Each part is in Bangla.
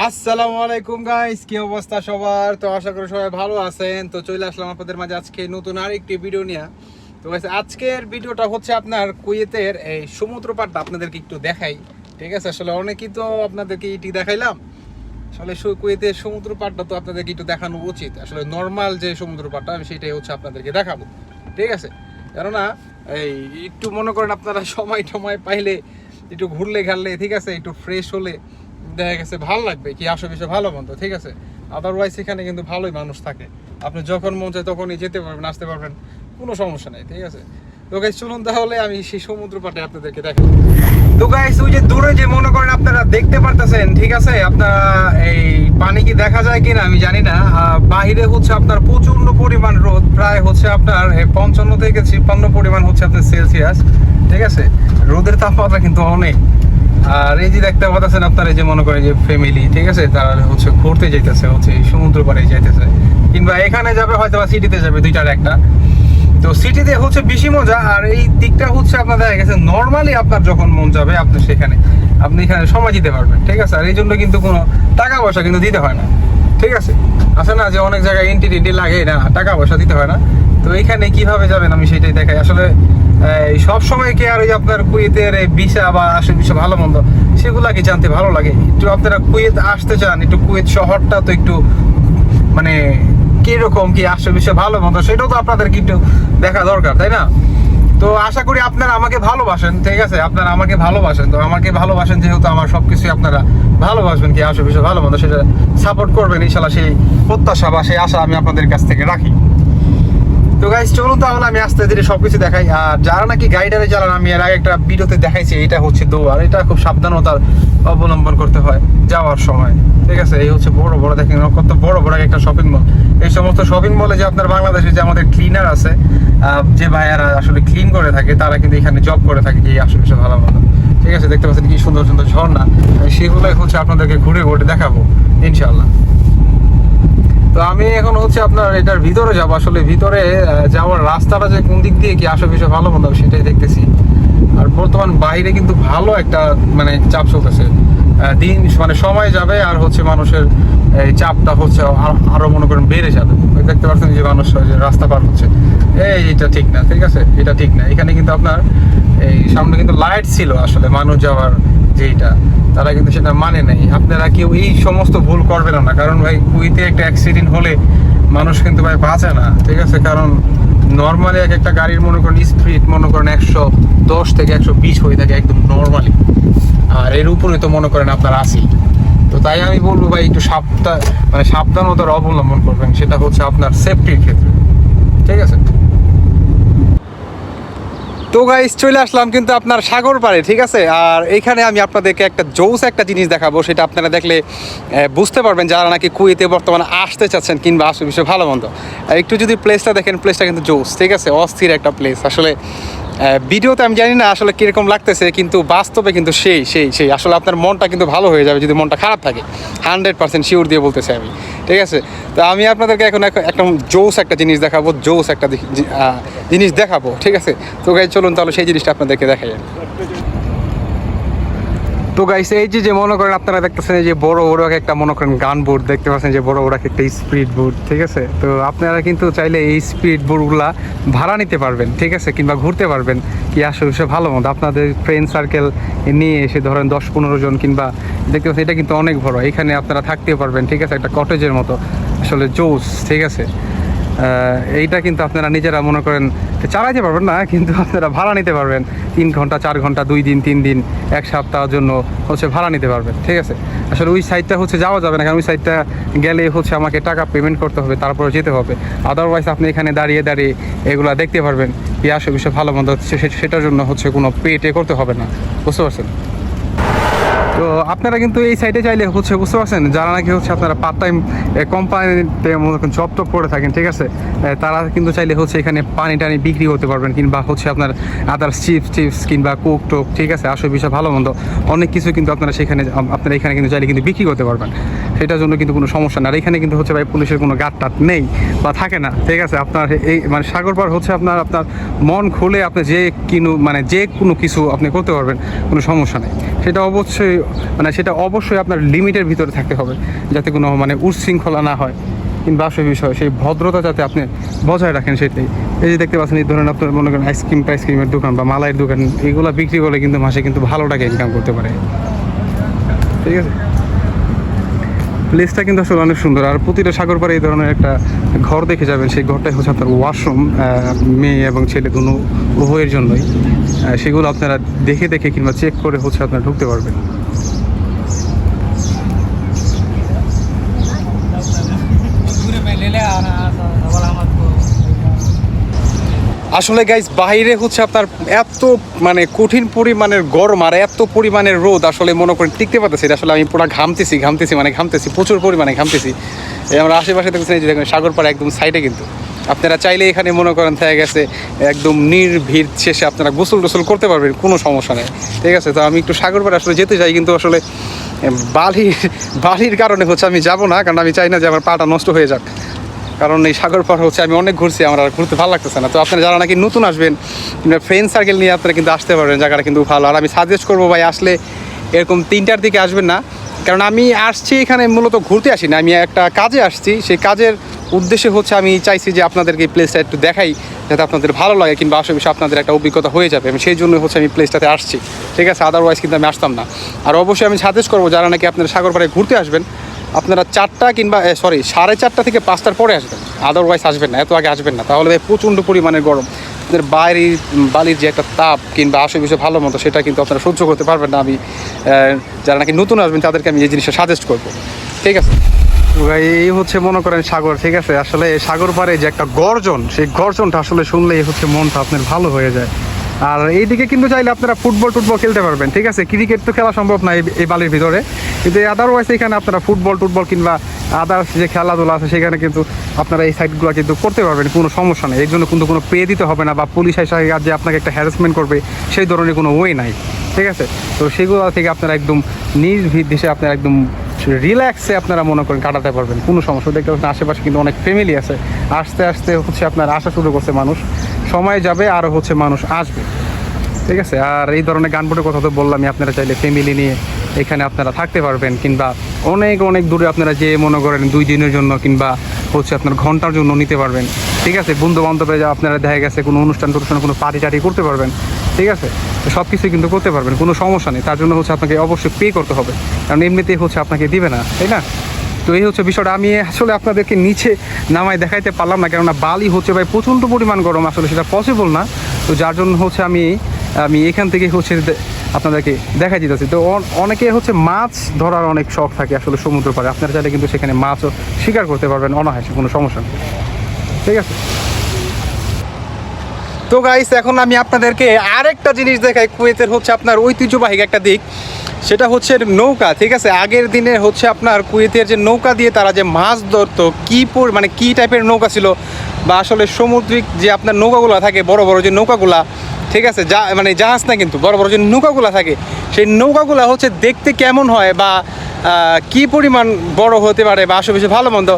আসসালামু আলাইকুম গাইস কি অবস্থা সবার? তো আশা করি সবাই ভালো আছেন। তো চলে আসলাম আপনাদের মাঝে আজকে নতুন আরেকটি ভিডিও নিয়ে। তো guys, আজকের ভিডিওটা হচ্ছে আপনার কুয়েতের এই সমুদ্র পাড়টা আপনাদেরকে একটু দেখাই। ঠিক আছে? আসলে অনেকেই তো আপনাদেরকে এটি দেখাইলাম। আসলে কুয়েতের সমুদ্র পাড়টা তো আপনাদেরকে একটু দেখানো উচিত। আসলে নর্মাল যে সমুদ্র পাড়টা আমি সেটাই হচ্ছে আপনাদেরকে দেখাবো। ঠিক আছে? কেননা এই একটু মনে করেন আপনারা সময় টময় পাইলে একটু ঘুরলে ঘাললে ঠিক আছে? একটু ফ্রেশ হলে দেখা গেছে ভালো লাগবে, কি বিষয় ভালো মন্দ, ঠিক আছে? আদারওয়াইজ এখানে কিন্তু ভালোই মানুষ থাকে। আপনি যখন মন চায় তখনই যেতে পারবেন, আসতে পারবেন, কোনো সমস্যা নেই, ঠিক আছে? তো গাইস চলুন তাহলে আমি সেই সমুদ্র পাটে আপনাদেরকে দেখাই। তো গাইস ওই যে দূরে যে মনে করেন আপনারা দেখতে পারতেছেন, ঠিক আছে? আপনারা এই পানি কি দেখা যায় কিনা আমি জানি না। বাহিরে হচ্ছে আপনার প্রচণ্ড পরিমাণ রোদ, প্রায় হচ্ছে আপনার পঞ্চান্ন থেকে ছাপ্পান্ন পরিমাণ হচ্ছে আপনার সেলসিয়াস ঠিক আছে? রোদের তাপমাত্রা কিন্তু অনেক। আর এই যে দেখতে পাচ্ছেন আপনার যে মনে করেন যে ফ্যামিলি ঠিক আছে? তারা হচ্ছে ঘুরতে যাইতেছে, হচ্ছে সমুদ্র পাড়ে যাইতেছে। কিংবা এখানে যাবে হয়তো বা সিটিতে যাবে, দুইটার একটা। তো সিটিতে হচ্ছে বেশি মজা, আর এই দিকটা হচ্ছে আপনার দেখা গেছে নর্মালি আপনার যখন মন যাবে, আপনি সেখানে, আপনি এখানে সময় দিতে পারবেন, ঠিক আছে? আর এই জন্য কিন্তু কোনো টাকা পয়সা কিন্তু দিতে হয় না, ঠিক আছে? আছে না যে অনেক জায়গায় এন্টি টেন্টি লাগে না টাকা পয়সা দিতে হয় না। তো এখানে কীভাবে যাবেন আমি সেটাই দেখাই। আসলে সব সময় কি আর ওই আপনার কুয়েতের এই ভিসা বা আসল বিষয় ভালো মন্দ, সেগুলা কি জানতে ভালো লাগে? একটু আপনারা কুয়েত আসতে চান, একটু কুয়েত শহরটা তো একটু মানে কীরকম কি আসল বিষয় ভালো মন্দ, সেটাও তো আপনাদেরকে একটু দেখা দরকার, তাই না? তো আশা করি আপনারা আমাকে ভালোবাসেন, ঠিক আছে? আপনারা আমাকে ভালোবাসেন, তো আমাকে ভালোবাসেন যেহেতু আমার সবকিছু আপনারা ভালোবাসবেন কি আসল বিষয় ভালো মন্দ, সেটা সাপোর্ট করবেন, ইনশাল্লাহ সেই প্রত্যাশা বা সেই আশা আমি আপনাদের কাছ থেকে রাখি। তো গাইস চলুন তাহলে আমি আস্তে ধীরে সবকিছু দেখাই। আর যারা নাকি গাইডারে চালান, আমি এর আগে একটা ভিডিওতে দেখাইছি, এটা হচ্ছে দৌড়। এটা খুব সাবধানতার অবলম্বন করতে হয় যাওয়ার সময়। ঠিক আছে, এই হচ্ছে বড় বড়, দেখেন কত বড় বড় একটা শপিং মল এই সমস্ত শপিং মলে যে আপনার বাংলাদেশে যে আমাদের ক্লিনার আছে যে ভাইয়ারা আসলে ক্লিন করে থাকে, তারা কিন্তু এখানে জব করে থাকে, এই সে ভালো মতো ঠিক আছে, দেখতে পাচ্ছেন কি সুন্দর সুন্দর ঝর্ণা। সেগুলোই হচ্ছে আপনাদেরকে ঘুরে ঘুরে দেখাবো ইনশাল্লাহ তো আমি এখন হচ্ছে আপনার এটার ভিতরে যাব। আসলে ভিতরে যাওয়ার রাস্তাটা যে কোন দিক দিয়ে কি আসে বিষয় ভালো মন্দ সেটাই দেখতেছি। আর বর্তমান বাইরে কিন্তু ভালো একটা মানে চাপ চলতেছে। দিন মানে সময় যাবে আর হচ্ছে মানুষের, এই চাপটা হচ্ছে আরও মনে করেন বেড়ে যাবে। দেখতে পাচ্ছেন যে মানুষ যে রাস্তা পার হচ্ছে। এই, এটা ঠিক না, ঠিক আছে? এটা ঠিক না। এখানে কিন্তু আপনার, এই সামনে কিন্তু লাইট ছিল আসলে মানুষ যাওয়ার। যেইটা, তারা কিন্তু সেটা মানে নেই। আপনারা কেউ এই সমস্ত ভুল করবেন না। কারণ ভাই, কুইতে একটা অ্যাক্সিডেন্ট হলে মানুষ কিন্তু ভাই বাঁচে না, ঠিক আছে? কারণ নর্মালি এক একটা গাড়ির মনে করেন স্পিড মনে করেন একশো দশ থেকে একশো বিশ হয়ে থাকে একদম নর্মালি আর এর উপরে তো মনে করেন আপনার আসি তো তাই আমি বলব ভাই, একটু সাবধান মানে সাবধানতার অবলম্বন করবেন। সেটা হচ্ছে আপনার সেফটির ক্ষেত্রে। ঠিক আছে? তো গাইস চলে আসলাম কিন্তু আপনার সাগর পাড়ে, ঠিক আছে? আর এখানে আমি আপনাদেরকে একটা জোস একটা জিনিস দেখাবো, সেটা আপনারা দেখলে বুঝতে পারবেন যারা নাকি কুয়েতে বর্তমানে আসতে চাচ্ছেন কিংবা আসবে, বিষয়ে ভালো মন্দ। একটু যদি প্লেসটা দেখেন প্লেসটা কিন্তু জোস, ঠিক আছে? অস্থির একটা প্লেস আসলে ভিডিওতে আমি জানি না আসলে কীরকম লাগতেছে, কিন্তু বাস্তবে কিন্তু সেই সেই সেই। আসলে আপনার মনটা কিন্তু ভালো হয়ে যাবে যদি মনটা খারাপ থাকে। হান্ড্রেড পার্সেন্ট শিওর দিয়ে বলতেছি আমি, ঠিক আছে? তো আমি আপনাদেরকে এখন এক- একটা জোস একটা জিনিস দেখাবো, জোস একটা জিনিস দেখাবো, ঠিক আছে? তো গাই চলুন তাহলে সেই জিনিসটা আপনাদেরকে দেখা আমি। তো গাইস এই যে যে মনে করেন আপনারা দেখতেছেন যে বড় বড় একটা মনে করেন গান বোর্ড দেখতে পাচ্ছেন যে বড় বড় একটা স্পিড বোর্ড ঠিক আছে? তো আপনারা কিন্তু চাইলে এই স্পিড বোর্ডগুলা ভাড়া নিতে পারবেন, ঠিক আছে? কিংবা ঘুরতে পারবেন, কি আসলে সে ভালো মতো আপনাদের ফ্রেন্ড সার্কেল নিয়ে এসে ধরেন দশ পনেরো জন কিংবা দেখতে পাচ্ছেন, এটা কিন্তু অনেক বড়। এখানে আপনারা থাকতে পারবেন, ঠিক আছে? একটা কটেজের মতো, আসলে জোস, ঠিক আছে? এইটা কিন্তু আপনারা নিজেরা মনে করেন চালাইতে পারবেন না, কিন্তু আপনারা ভাড়া নিতে পারবেন। তিন ঘণ্টা, চার ঘণ্টা, দুই দিন, তিন দিন, এক সপ্তাহের জন্য হচ্ছে ভাড়া নিতে পারবেন, ঠিক আছে? আসলে ওই সাইডটা হচ্ছে যাওয়া যাবে না, কারণ ওই সাইডটা গেলে হচ্ছে আমাকে টাকা পেমেন্ট করতে হবে, তারপরে যেতে হবে। আদারওয়াইজ আপনি এখানে দাঁড়িয়ে দাঁড়িয়ে এগুলা দেখতে পারবেন। কি আসে বিষয় ভালো মন্দ হচ্ছে সেটার জন্য হচ্ছে কোনো পেটে করতে হবে না, বুঝতে পারছেন? তো আপনারা কিন্তু এই সাইডে চাইলে হচ্ছে বুঝতে পারছেন, যারা নাকি হচ্ছে আপনারা পার্ট টাইম কোম্পানিতে জব টপ করে থাকেন, ঠিক আছে? তারা কিন্তু চাইলে হচ্ছে এখানে পানি টানি বিক্রি করতে পারবেন, কিংবা হচ্ছে আপনার আদার্স চিপস চিপস কিংবা কোক টোক, ঠিক আছে? আসো বিষয় ভালো মন্দ, অনেক কিছু কিন্তু আপনারা সেখানে আপনারা এখানে কিন্তু চাইলে কিন্তু বিক্রি করতে পারবেন। সেটার জন্য কিন্তু কোনো সমস্যা না। আর এখানে কিন্তু হচ্ছে ভাই পুলিশের কোনো গাট টাট নেই বা থাকে না, ঠিক আছে? আপনার এই মানে সাগর পার হচ্ছে আপনার আপনার মন খুলে আপনি যে কিনু মানে যে কোনো কিছু আপনি করতে পারবেন, কোনো সমস্যা নেই। সেটা অবশ্যই মানে সেটা অবশ্যই আপনার লিমিটের ভিতরে থাকতে হবে, যাতে কোনো মানে উচ্ছৃঙ্খলা না হয়। কিংবা আসল বিষয়, সেই ভদ্রতা যাতে আপনি বজায় রাখেন সেটাই। এই যে দেখতে পাচ্ছেন, এই ধরেন আপনার মনে করেন আইসক্রিম টাইসক্রিমের দোকান বা মালাইয়ের দোকান, এগুলো বিক্রি করলে কিন্তু মাসে কিন্তু ভালো টাকা ইনকাম করতে পারে। ঠিক আছে? প্লেসটা কিন্তু আসলে অনেক সুন্দর। আর প্রতিটা সাগর পাড়ে এই ধরনের একটা ঘর দেখে যাবেন। সেই ঘরটাই হচ্ছে আপনার ওয়াশরুম মেয়ে এবং ছেলে দুনো উভয়ের জন্যই। সেগুলো আপনারা দেখে দেখে কিংবা চেক করে হচ্ছে আপনারা ঢুকতে পারবেন। আসলে গাইজ বাইরে হচ্ছে আপনার এত মানে কঠিন পরিমাণের গরম আর এত পরিমাণের রোদ আসলে মনে করেন টিকতে পারতেছি। আসলে আমি পুরো ঘামতেছি ঘামতেছি মানে ঘামতেছি, প্রচুর পরিমাণে ঘামতেছি। এই আমরা আশেপাশে দেখতেছি যে দেখুন সাগর পাড় একদম সাইডে কিন্তু। আপনারা চাইলে এখানে মনে করেন থেকে গেছে একদম নির্ভীড় শেষে আপনারা গোসল টোসল করতে পারবেন, কোনো সমস্যা নেই। ঠিক আছে, তো আমি একটু সাগর পাড়ে আসলে যেতে চাই, কিন্তু আসলে বালির বালির কারণে হচ্ছে আমি যাব না, কারণ আমি চাই না যে আমার পাটা নষ্ট হয়ে যাক। কারণ এই সাগর পার হচ্ছে, আমি অনেক ঘুরছি, আমার আর ঘুরতে ভালো লাগতেছে না। তো আপনারা যারা নাকি নতুন আসবেন ফ্রেন্ড সার্কেল নিয়ে আপনারা কিন্তু আসতে পারবেন, জায়গাটা কিন্তু ভালো। আর আমি সাজেস্ট করব ভাই, আসলে এরকম তিনটার দিকে আসবেন না। কারণ আমি আসছি এখানে মূলত ঘুরতে আসি না, আমি একটা কাজে আসছি। সেই কাজের উদ্দেশ্যে হচ্ছে আমি চাইছি যে আপনাদেরকে এই প্লেসটা একটু দেখাই, যাতে আপনাদের ভালো লাগে, কিংবা আশেপাশে আপনাদের একটা অভিজ্ঞতা হয়ে যাবে। আমি সেই জন্য হচ্ছে আমি প্লেসটাতে আসছি। ঠিক আছে? আদারওয়াইজ কিন্তু আমি আসতাম না। আর অবশ্যই আমি সাজেস্ট করব, যারা নাকি আপনারা সাগর পাড়ে ঘুরতে আসবেন আপনারা চারটা কিংবা সরি সাড়ে চারটা থেকে পাঁচটার পরে আসবেন। আদারওয়াইজ আসবেন না, এত আগে আসবেন না। তাহলে প্রচণ্ড পরিমাণের গরম। আপনাদের বাইরের বালির যে একটা তাপ কিংবা আশেপাশে ভালো মতো, সেটা কিন্তু আপনারা সহ্য করতে পারবেন না। আমি যারা নাকি নতুন আসবেন, তাদেরকে আমি এই জিনিসটা সাজেস্ট করব। ঠিক আছে? এই হচ্ছে মনে করেন সাগর, ঠিক আছে? আসলে সাগর পাড়ে যে একটা গর্জন, সেই গর্জনটা আসলে শুনলেই হচ্ছে মনটা আপনার ভালো হয়ে যায়। আর এইদিকে কিন্তু চাইলে আপনারা ফুটবল টুটবল খেলতে পারবেন, ঠিক আছে? ক্রিকেট তো খেলা সম্ভব না এই- বালির ভিতরে। কিন্তু আদারওয়াইজ এখানে আপনারা ফুটবল টুটবল কিংবা আদার্স যে খেলাধুলা আছে, সেখানে কিন্তু আপনারা এই সাইডগুলো কিন্তু করতে পারবেন, কোনো সমস্যা নেই। এর জন্য কিন্তু কোনো পে দিতে হবে না বা পুলিশ এসে যে আপনাকে একটা হ্যারাসমেন্ট করবে, সেই ধরনের কোনো ওয়ে নাই, ঠিক আছে? তো সেগুলো থেকে আপনারা একদম নির্ভীর দেশে আপনারা একদম রিল্যাক্সে আপনারা মনে করেন কাটাতে পারবেন, কোনো সমস্যা দেখতে পাচ্ছেন আশেপাশে কিন্তু অনেক ফ্যামিলি আছে। আস্তে আস্তে হচ্ছে আপনার আসা শুরু করছে মানুষ। সময় যাবে আরও হচ্ছে মানুষ আসবে। ঠিক আছে? আর এই ধরনের গানবোর্ডের কথা তো বললামই, আপনারা চাইলে ফ্যামিলি নিয়ে এখানে আপনারা থাকতে পারবেন, কিংবা অনেক অনেক দূরে আপনারা যে মনে করেন দুই দিনের জন্য, কিংবা হচ্ছে আপনার ঘণ্টার জন্য নিতে পারবেন। ঠিক আছে? বন্ধু বান্ধবে আপনারা দেখা গেছে কোনো অনুষ্ঠান টনুষ্ঠান কোনো পার্টি টাটি করতে পারবেন। ঠিক আছে? সব কিছুই কিন্তু করতে পারবেন, কোনো সমস্যা নেই। তার জন্য হচ্ছে আপনাকে অবশ্যই পে করতে হবে। কারণ এমনিতেই হচ্ছে আপনাকে দিবে না, তাই না? তো এই হচ্ছে বিষয়টা। আমি আসলে আপনাদেরকে নিচে নামায় দেখাইতে পারলাম না, কেননা বালি হচ্ছে ভাই প্রচণ্ড পরিমাণ গরম, আসলে সেটা পসিবল না। তো যার জন্য হচ্ছে আমি আমি এখান থেকে হচ্ছে আপনাদেরকে দেখাই দিতেছি। তো অন- অনেকে হচ্ছে মাছ ধরার অনেক শখ থাকে আসলে সমুদ্র পাড়ে। আপনারা চাইলে কিন্তু সেখানে মাছও শিকার করতে পারবেন অনাহাসে কোনো সমস্যা নেই। ঠিক আছে? তো গাইস এখন আমি আপনাদেরকে আরেকটা জিনিস দেখাই, কুয়েতের হচ্ছে আপনার ঐতিহ্যবাহী একটা দিক। সেটা হচ্ছে নৌকা, ঠিক আছে? আগের দিনে হচ্ছে আপনার কুয়েতের যে নৌকা দিয়ে তারা যে মাছ ধরতো, কী মানে কী টাইপের নৌকা ছিল, বা আসলে সামুদ্রিক যে আপনার নৌকাগুলো থাকে, বড় বড় যে নৌকাগুলা, ঠিক আছে? যা মানে জাহাজ না কিন্তু, বড় বড় যে নৌকাগুলো থাকে, সেই নৌকাগুলো হচ্ছে দেখতে কেমন হয় বা কি পরিমাণ বড় হতে পারে বা আশেপাশে ভালো মন্দ,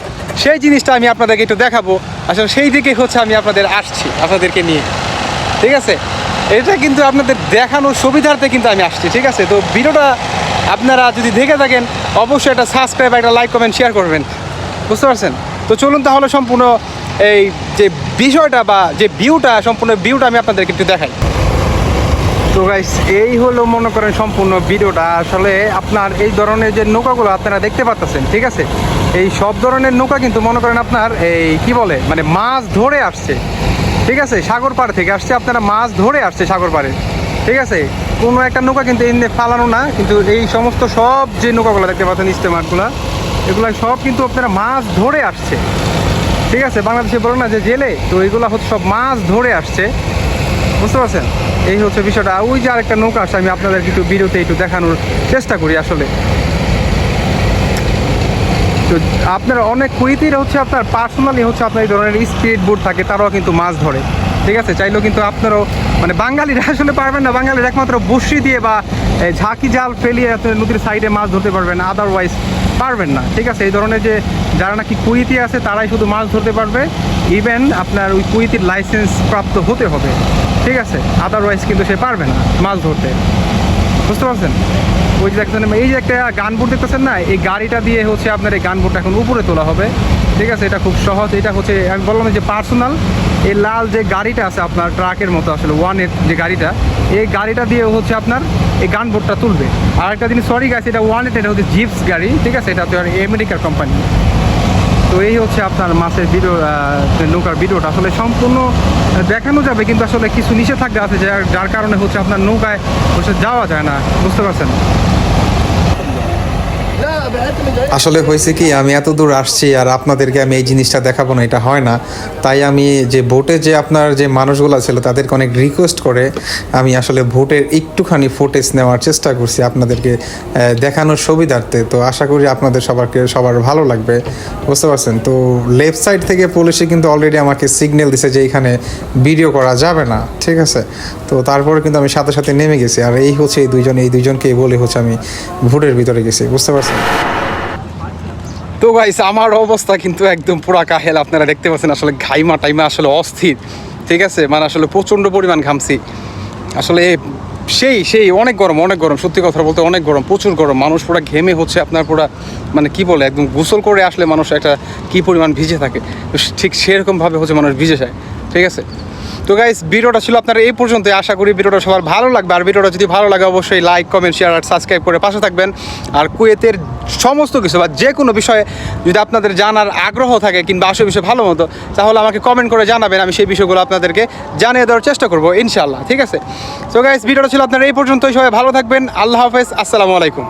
সেই জিনিসটা আমি আপনাদেরকে একটু দেখাবো। আসলে সেই দিকে হচ্ছে আমি আপনাদের আসছি, আপনাদেরকে নিয়ে। ঠিক আছে? এটা কিন্তু আপনাদের দেখানোর সুবিধার্থে কিন্তু আমি আসছি, ঠিক আছে? তো ভিডিওটা আপনারা যদি দেখে থাকেন, অবশ্যই একটা সাবস্ক্রাইব একটা লাইক কমেন্ট শেয়ার করবেন। বুঝতে পারছেন? তো চলুন তাহলে সম্পূর্ণ এই যে বিষয়টা বা যে ভিউটা সম্পূর্ণ ভিউটা আমি আপনাদেরকে একটু দেখাই। তো গাইস এই হলো মনে করেন সম্পূর্ণ ভিডিওটা। আসলে আপনার এই ধরনের যে নৌকাগুলো আপনারা দেখতে পাচ্ছেন ঠিক আছে? এই সব ধরনের নৌকা কিন্তু মনে করেন আপনার এই কি বলে মানে মাছ ধরে আসছে, ঠিক আছে? সাগর পাড় থেকে আসছে, আপনারা মাছ ধরে আসছে সাগর পাড়ে, ঠিক আছে? কোনো একটা নৌকা কিন্তু এমনি ফালানো না, কিন্তু এই সমস্ত সব যে নৌকাগুলো দেখতে পাচ্ছেন ইস্তেমারগুলো এগুলো সব কিন্তু আপনারা মাছ ধরে আসছে, ঠিক আছে? বাংলাদেশে বলো না যে জেলে, তো এগুলো হচ্ছে সব মাছ ধরে আসছে। বুঝতে পারছেন? এই হচ্ছে বিষয়টা। ওই যে আরেকটা নৌকা আসছে আমি আপনাদের একটু ভিডিওতে একটু দেখানোর চেষ্টা করি আসলে। তো আপনারা অনেক কুইতির হচ্ছে আপনার পার্সোনালি হচ্ছে আপনার এই ধরনের স্পিড বোট থাকে, তারাও কিন্তু মাছ ধরে। ঠিক আছে? চাইলেও কিন্তু আপনারও মানে বাঙালিরা আসলে পারবেন না। বাঙালির একমাত্র বসি দিয়ে বা ঝাঁকি জাল ফেলিয়ে আপনি নদীর সাইডে মাছ ধরতে পারবেন আদারওয়াইজ পারবেন না। ঠিক আছে? এই ধরনের যে যারা নাকি কুইতি আছে, তারাই শুধু মাছ ধরতে পারবে। ইভেন আপনার ওই কুইতির লাইসেন্স প্রাপ্ত হতে হবে। ঠিক আছে আদারওয়াইজ কিন্তু সে পারবে না মাছ ধরতে। বুঝতে পারছেন? ওই যে দেখছেন এই যে একটা গানবোট দেখতেছেন না, এই গাড়িটা দিয়ে হচ্ছে আপনার এই গানবোটটা এখন উপরে তোলা হবে। ঠিক আছে, এটা খুব সহজ, এটা হচ্ছে, আমি বললাম যে পার্সোনাল এই লাল যে গাড়িটা আছে আপনার ট্রাকের মতো আসলে ওয়ানের যে গাড়িটা, এই গাড়িটা দিয়ে হচ্ছে আপনার এই গানবোটটা তুলবে। আর একটা জিনিস সরি গাছ এটা ওয়ান এটা হচ্ছে জিপস গাড়ি, ঠিক আছে, এটা হচ্ছে আমেরিকার কোম্পানি তো এই হচ্ছে আপনার মাছের ভিডিও নৌকার ভিডিওটা। আসলে সম্পূর্ণ দেখানো যাবে, কিন্তু আসলে কিছু নিষেধাজ্ঞা আছে, যার যার কারণে হচ্ছে আপনার নৌকায় হচ্ছে যাওয়া যায় না। বুঝতে পারছেন? আসলে হয়েছে কি, আমি এত দূর আসছি আর আপনাদেরকে আমি এই জিনিসটা দেখাবো না, এটা হয় না। তাই আমি যে ভোটে যে আপনার যে মানুষগুলো ছিল, তাদেরকে অনেক রিকোয়েস্ট করে আমি আসলে ভোটের একটুখানি ফুটেজ নেওয়ার চেষ্টা করছি আপনাদেরকে দেখানোর সুবিধার্থে। তো আশা করি আপনাদের সবারকে, সবার ভালো লাগবে। বুঝতে পারছেন? তো লেফট সাইড থেকে পুলিশে কিন্তু অলরেডি আমাকে সিগন্যাল দিছে যে এখানে ভিডিও করা যাবে না, ঠিক আছে? তো তারপরে কিন্তু আমি সাথে সাথে নেমে গেছি। আর এই হচ্ছে এই দুইজন, এই দুইজনকে বলে হচ্ছে আমি ভোটের ভিতরে গেছি, বুঝতে পারছেন? তো গাইস আমার অবস্থা কিন্তু একদম পুরা কাহেল। আপনারা দেখতে পাচ্ছেন আসলে ঘাইমা টাইমা আসলে অস্থির। ঠিক আছে? মানে আসলে প্রচণ্ড পরিমাণ ঘামছি। আসলে সেই সেই অনেক গরম অনেক গরম। সত্যি কথা বলতে অনেক গরম, প্রচুর গরম। মানুষ পুরো ঘেমে হচ্ছে, আপনার পুরা মানে কি বলে, একদম গোসল করে আসলে মানুষ একটা কি পরিমাণ ভিজে থাকে। ঠিক সেরকমভাবে হচ্ছে মানুষ ভিজে যায়। ঠিক আছে? তো গাইস ভিডিওটা ছিল আপনার এই পর্যন্ত আশা করি ভিডিওটা সবার ভালো লাগবে। আর ভিডিওটা যদি ভালো লাগে, অবশ্যই লাইক কমেন্ট শেয়ার আর সাবস্ক্রাইব করে পাশে থাকবেন। আর কুয়েতের সমস্ত কিছু বা যে কোনো বিষয়ে যদি আপনাদের জানার আগ্রহ থাকে কিংবা আসে বিষয়ে ভালো মতো, তাহলে আমাকে কমেন্ট করে জানাবেন। আমি সেই বিষয়গুলো আপনাদেরকে জানিয়ে দেওয়ার চেষ্টা করব ইনশাল্লাহ ঠিক আছে? তো গাইস ভিডিওটা ছিল আপনার এই পর্যন্তই। সবাই ভালো থাকবেন। আল্লাহ হাফেজ। আসসালামু আলাইকুম।